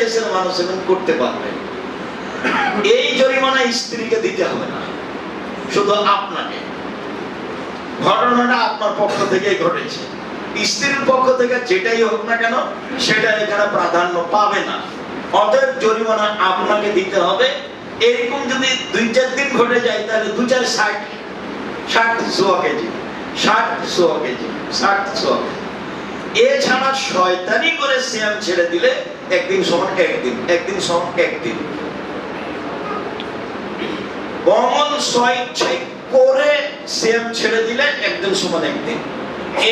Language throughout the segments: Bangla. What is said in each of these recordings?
দেশের মানুষ এখন করতে পারবে। এই জরিমানা স্ত্রীকে দিতে হবে না, শুধু আপনাকে। ঘটনাটা আপনার পক্ষ থেকেই ঘটেছে। স্ত্রীর পক্ষ থেকে যেটাই হোক না কেন, সেটা এখানে প্রাধান্য পাবে না। অতএব জরিমানা আপনাকে দিতে হবে। এরকম যদি দুই চার দিন ঘটে যায়, তাহলে দু চার ষাট ষাট সোয়া কেজি, ষাট সোয়া কেজি, ষাট সোয়া কেজি। এছাড়া শয়তানি করে সিয়াম ছেড়ে দিলে একদিন সমান একদিন? একদিন সমান একদিন? বমন স্বইচ্ছাই করে সিয়াম ছেড়ে দিলে একদিন সমান একদিন।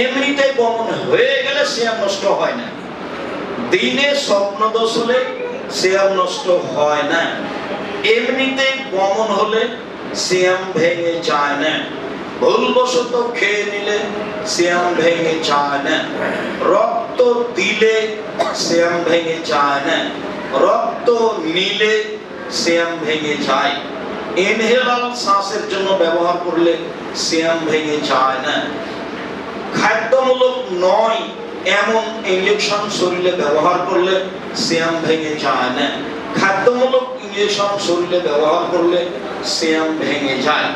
এমনিতেই বমন হয়ে গেলে সিয়াম নষ্ট হয় না। দিনে স্বপ্ন দোষ হলে সিয়াম নষ্ট হয় না। এমনিতেই বমন হলে সিয়াম ভেঙে যায় না। ভুলবশত খেয়ে নিলে সিয়াম ভেঙে যায় না। রক্ত দিলে সিয়াম ভেঙে যায় না। রক্ত নিলে সিয়াম ভেঙে যায়। ইনহেলার শ্বাসের জন্য ব্যবহার করলে সিয়াম ভেঙে যায় না। খাদ্যমূলক নয়, এমন ইঞ্জেকশন শরীরে ব্যবহার করলে সিয়াম ভেঙে যায় না। খাদ্যমূলক ইঞ্জেকশন শরীরে ব্যবহার করলে সিয়াম ভেঙে যায়।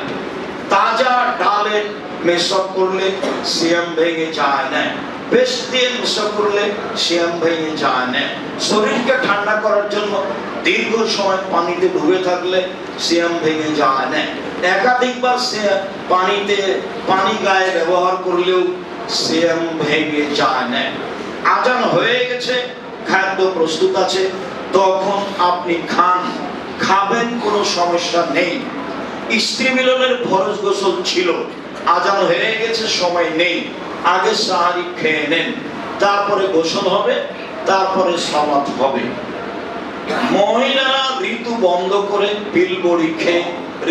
তাজা ডালে মেশক করলে সিয়াম ভেঙে যায় না। বেশ দিয়ে মেশক করলে শরীরকে ঠান্ডা করার জন্য দীর্ঘ সময় পানিতে ডুবে থাকলে ভেঙে একাধিকবার সে পানিতে, পানি গায়ে ব্যবহার করলেও ভেঙে যায় না আজান হয়ে গেছে, খাদ্য প্রস্তুত আছে। তখন আপনি খান। খাবেন, কোনো সমস্যা নেই। স্ত্রী মিলনের ফরজ গোসল ছিল। আজান হয়ে গেছে, সময় নেই। আগে সাহারি খেয়ে নেন, তারপরে গোসল হবে, তারপরে সমাত হবে। মহিলারা ঋতু বন্ধ করে বিল বড়ি খেয়ে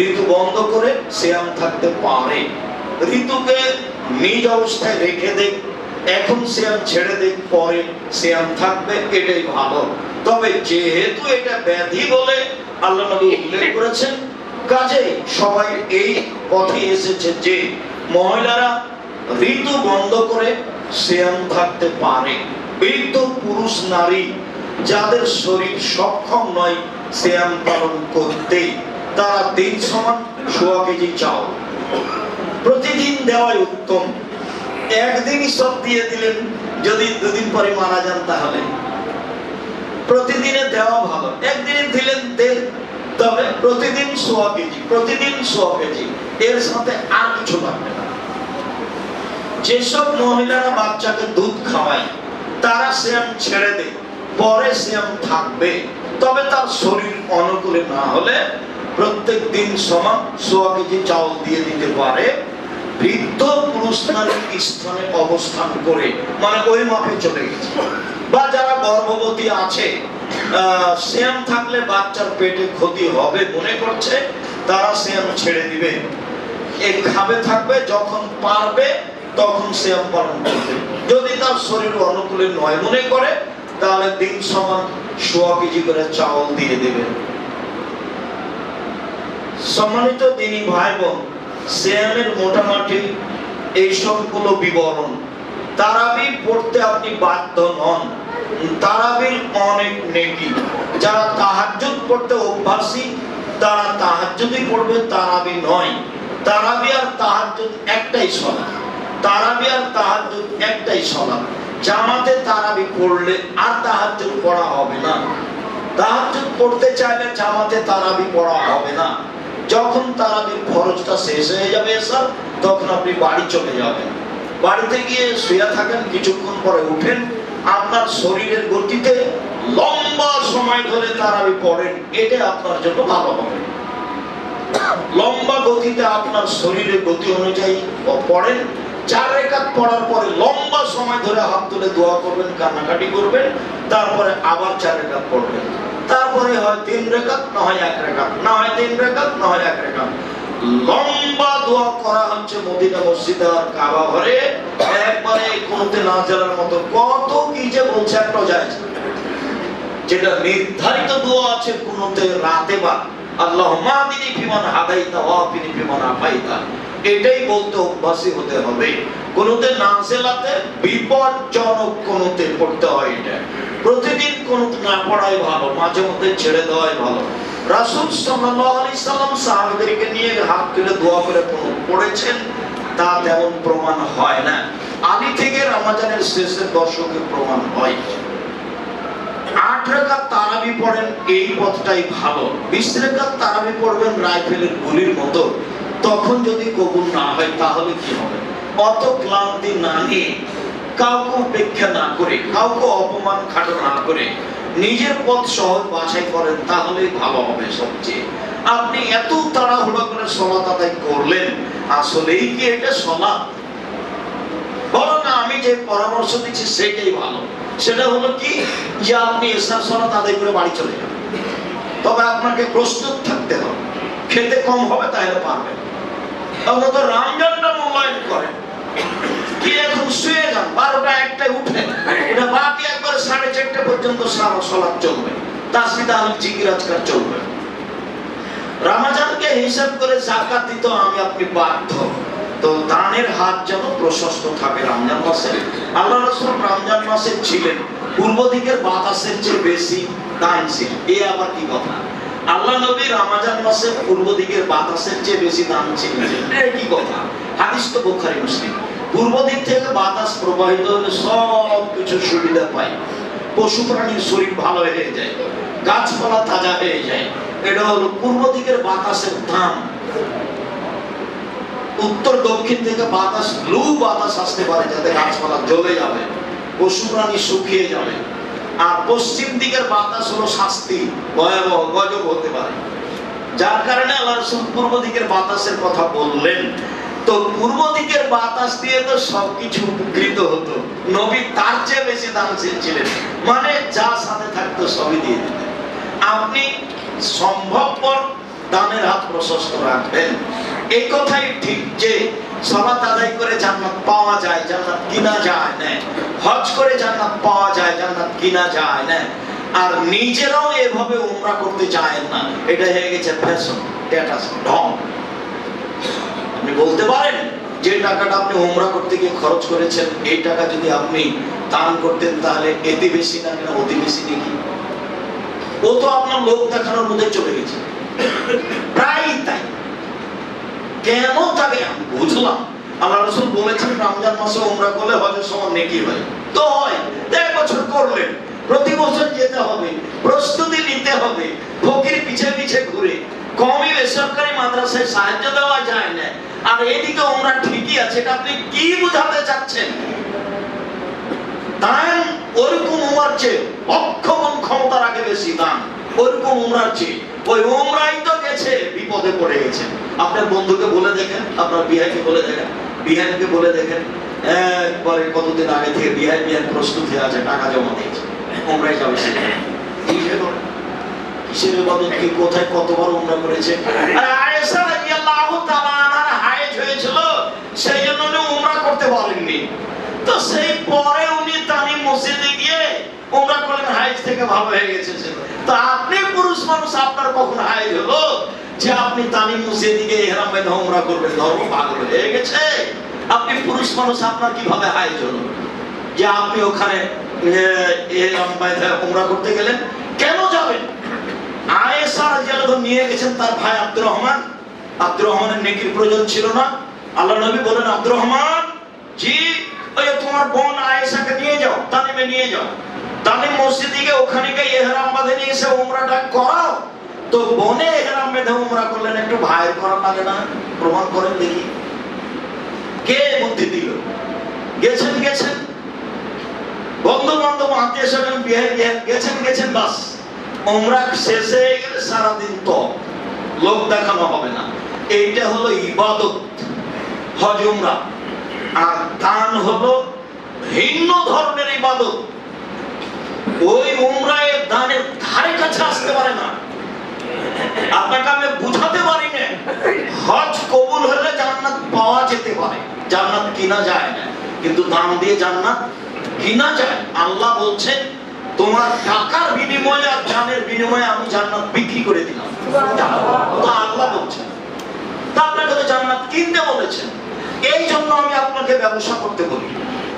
ঋতু বন্ধ করে শ্যাম থাকতে পারে। ঋতুকে নিজ অবস্থায় রেখে দেখ, এখন শ্যাম ছেড়ে দেখ, পরে শ্যাম থাকবে, এটাই ভালো। তবে যেহেতু এটা ব্যাধি বলে আল্লাহ নবী উল্লেখ করেছেন কাজে সবাই এই পথে এসেছে যে মহিলারা ঋতু বন্ধ করে শ্যাম থাকতে পারে। বৃদ্ধ পুরুষ, নারী, যাদের শরীর সক্ষম নয়, শ্যাম পালন করতে তারা দিন সমান সোয়া কেজি চাও প্রতিদিন দেওয়াই উত্তম। একদিনই সব দিয়ে দিলেন, যদি দুদিন পরে মারা যান তাহলে। প্রতিদিনে দেওয়া ভালো। একদিনে দিলেন দেন তবে প্রতিদিন সোয়া কেজি, প্রতিদিন সোয়া কেজি। এর সাথে আর কিছু লাগবে না। যেসব মহিলারা বাচ্চাকে দুধ খাওয়ায়, তারা শ্যাম ছেড়ে দেয়, পরে শ্যাম থাকবে। তবে তার শরীর অনুকূলে না হলে প্রত্যেক দিন সমান সোয়া কেজি চাউল দিয়ে দিতে পারে। বৃদ্ধ পুরুষ নারীর স্থানে অবস্থান করে মানে ওই মাপে চলে গেছে। বা যারা গর্ভবতী আছে শ্যাম থাকলে বাচ্চার পেটে ক্ষতি হবে মনে করছে, তারা শ্যাম ছেড়ে দিবে। এই খাবে থাকবে, যখন পারবে তখন শ্যাম পালন করবে। যদি তার শরীর অনুকূলে নয় মনে করে, তাহলে দিন সমান সোয়া কেজি করে চাউল দিয়ে দেবে। সম্মানিত দিনী ভাই বোন শ্যামের মোটামুটি এই সবগুলো বিবরণ। তারাবি পড়তে আপনি বাধ্য নন। তারাবির অনেক নেকি। যারা তাহাজ্জুদ পড়তে অভ্যাসী, তারা তাহাজ্জুদই পড়বে, তারাবি নয়। তারাবি আর তাহাজ্জুদ একটাই সলা তারাবি আর তাহাজ্জুদ একটাই সলা জামাতে তারাবি পড়লে আর তাহাজ্জুদ পড়া হবে না। তাহাজ্জুদ পড়তে চাইলে জামাতে তারাবি পড়া হবে না। যখন তারাবির খরচটা শেষ হয়ে যাবে স্যার তখন আপনি বাড়ি চলে যাবেন। বাড়িতে গিয়ে শুয়ে থাকেন, কিছুক্ষণ পরে উঠেন। আপনার শরীরের গতিতে লম্বা সময় ধরে তারাবি পড়েন, এটা আপনার জন্য ভালো হবে। লম্বা গতিতে আপনার শরীরের গতি অনুযায়ী পড়েন। চার পড়ার পরে লম্বা সময় ধরে হাত তুলে দোয়া করবেন, কান্নাকাটি করবেন, তারপরে আবার চার পড়বেন। তারপরে হয় তিন রেখাত, না হয় এক রেখাত, না হয় তিন রেখাত, না হয় এক রেখাত। লম্বা দোয়া করা হচ্ছে মদিনা মসজিদে আর কাবা ঘরে। একবারে কোনতে না জেলার মতো কত কি যে বলছে একটাও যায় যেটা নির্ধারিত দোয়া আছে কোনতে রাতে বা। আল্লাহ মাদিনী ফিমান হাদাইতা ওয়াফিনি ফিমান আফাইতা। এটাই বলতে অভ্যাসী হতে হবে। কোনতে নাজেলাতে বিপজ্জনক কোনতে পড়তে হয় এটা। প্রতিদিন কোন না পড়াই ভালো, মাঝে মধ্যে ছেড়ে দেওয়াই ভালো। রাসূল সাল্লাল্লাহু আলাইহি সাল্লাম সাহাবাদেরকে নিয়ে হাত তুলে দোয়া করে কোন পড়েছেন? তা তেমন প্রমাণ হয় না। আলী থেকে রমজানের শেষের দশকে প্রমাণ হয়। আট রেখাত তারাবি পড়েন, এই পথটাই ভালো। বিশ রেখাত তারাবি পড়বেন রাইফেলের গুলির মতো। তখন যদি কবুল না হয়, তাহলে কি হবে? অত ক্লান্তি না নিয়ে কাউকে উপেক্ষা না করে, কাউকে অপমান খাটো না করে নিজের পথ সহজ বাছাই করেন, তাহলেই ভালো হবে সবচেয়ে। আপনি এত তাড়াহুড়ো করে সলাত আদায় করলেন, আসলেই কি এটা সলাৎ? না, আমি যে পরামর্শ দিচ্ছি সেটাই ভালো। সেটা হলো কি, যে আপনি এসার সলাত আদায় করে বাড়ি চলে যাবেন তবে আপনাকে প্রস্তুত থাকতে হবে। খেতে কম হবে, তাহলে পারবেন। অন্তত রমজানটা মূল্যায়ন হিসাব করে জাকাত আমি বাধ্য। তো দানের হাত যেন প্রশস্ত মাসে। আল্লাহ ছিলেন। পূর্ব দিকের বাতাসের চেয়ে বেশি দান দানশীল এ আবার কি কথা? আল্লাহ নবী রমাজান মাসে পূর্ব দিকের বাতাসের চেয়ে বেশি ছিলেন এ কি কথা? হাদিস তো বুখারী, মুসলিম। পূর্ব দিক থেকে বাতাস প্রবাহিত হলে সব কিছু সুবিধা পায় পশু প্রাণীর শরীর ভালো হয়ে যায়, গাছপালা তাজা হয়ে যায়। এটা হলো পূর্ব দিকের বাতাসের দাম। উত্তর দক্ষিণ থেকে বাতাস, লু বাতাস আসতে পারে যাতে গাছপালা জ্বলে যাবে, পশু প্রাণী শুকিয়ে যাবে। আর পশ্চিম দিকের বাতাস হলো শাস্তি, ভয়াবহ গজব হতে পারে। যার কারণে আল্লাহ রসুল পূর্ব দিকের বাতাসের কথা বললেন। তো পূর্ব দিকের বাতাস দিয়ে তো সবকিছু উপকৃত হতো। নবী তার চেয়ে বেশি দানশীল ছিলেন। মানে যা সাথে থাকতো সবই দিয়ে দিতেন। আপনি সম্ভবপর দানের হাত প্রশস্ত রাখবেন। এই কথাই ঠিক যে সলাত আদায় করে জান্নাত পাওয়া যায়, জান্নাত কিনা যায়, না। হজ করে জান্নাত পাওয়া যায়, জান্নাত কিনা যায়, না। আর নিজেরাও এভাবে উমরা করতে চায় না। এটা হয়ে গেছে ফ্যাশন স্ট্যাটাস ঢং। আপনি বলতে পারেন, যে টাকাটা আপনি উমরা করতে গিয়ে খরচ করেছেন, এই টাকা যদি আপনি দান করতেন, তাহলে এতে বেশি না কেন, অতি বেশি নাকি? ও তো আপনার লোক দেখানোর মধ্যে চলে গেছে প্রায় তাই কেন তাকে আমি বুঝলাম। আল্লাহ রসুল বলেছেন, রমজান মাসে উমরা করলে হজের সময় নেকি হয়। তো হয় এক বছর করলেন। প্রতি বছর যেতে হবে, প্রস্তুতি নিতে হবে, ফকির পিছে পিছে ঘুরে। কমই বেসরকারি মাদ্রাসায় সাহায্য দেওয়া যায় না। আর এদিকে ওমরা ঠিকই আছে, এটা আপনি কি বোঝাতে চাচ্ছেন? দান ওরকম উমরার চেয়ে অক্ষমন ক্ষমতার আগে বেশি দান, ওরকম উমরার চেয়ে। ওই উমরাই তো গেছে, বিপদে পড়ে গেছে। আপনার বন্ধুকে বলে দেখেন, আপনার বিহাইকে বলে দেখেন, বিহাইকে বলে দেখেন। একবারে কতদিন আগে থেকে বিহাই বিহাই প্রস্তুত আছে, টাকা জমা দিয়েছে। উমরাই যাবে সে কিসের ইবাদত? কি কোথায় কতবার উমরা করেছে? সেই জন্য উনি উমরা করতে পারেননি। তো সেই পরে উনি তানি মসজিদে গিয়ে উমরা করলেন হাইজ থেকে ভালো হয়ে গেছে তো আপনি পুরুষ মানুষ, আপনার কখন হাইজ হলো? যে আপনি তানি মসজিদে গিয়ে ইহরাম বেঁধে উমরা করবেন, ধর্ম পাগল হয়ে গেছে। আপনি পুরুষ মানুষ, আপনার কীভাবে হাইজ হলো? যে আপনি ওখানে ইহরাম বেঁধে উমরা করতে গেলেন, কেন যাবেন? আয়েশা রাদিয়াল্লাহু নিয়ে গেছেন তার ভাই আব্দুর রহমান। আব্দুর রহমানের নেকির প্রয়োজন ছিল না। আল্লাহ নবী বলেন আব্দুর রহমান, জি, ওই তোমার বোন আয়েশাকে নিয়ে যাও তানিমে নিয়ে যাও। তানিম মসজিদে ওখানে গিয়ে ইহরাম বাঁধে নিয়ে এসে উমরাটা করাও। তো বনে ইহরাম বেঁধে উমরা করলেন, একটু ভাইয়ের করা লাগে না? প্রমাণ করেন দেখি। কে বুদ্ধি দিল? গেছেন গেছেন। বন্ধু বান্ধব আত্মীয় স্বজন বিয়ে বিয়ে গেছেন গেছেন, বাস। উমরা শেষ গেলে সারাদিন তো লোক দেখানো হবে না। এইটা হলো ইবাদত। হজ উমরা। আর দান হলো ভিন্ন ধরনের ইবাদত ওই উমরায় দানের ধারে কাছে পারে না। আপনাকে আমি বুঝাতে পারি না হজ কবুল হলে জান্নাত পাওয়া যেতে পারে। জান্নাত কিনা যায় না। কিন্তু দান দিয়ে জান্নাত কিনা যায়। আল্লাহ বলছেন, তোমার টাকার বিনিময়ে আর জানের বিনিময়ে আমি জান্নাত বিক্রি করে দিলাম। আল্লাহ বলছেন, তা আপনাকে তো জান্নাত কিনতে বলেছেন। এই জন্য আমি আপনাকে ব্যবসা করতে বলি।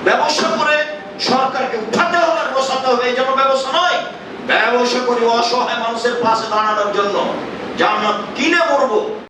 ব্যবসা করে সরকারকে উঠাতে হবে বসাতে হবে। এই জন্য ব্যবস্থা নয়। ব্যবসা করি অসহায় মানুষের পাশে দাঁড়ানোর জন্য। জান্নাত কিনে মরবো।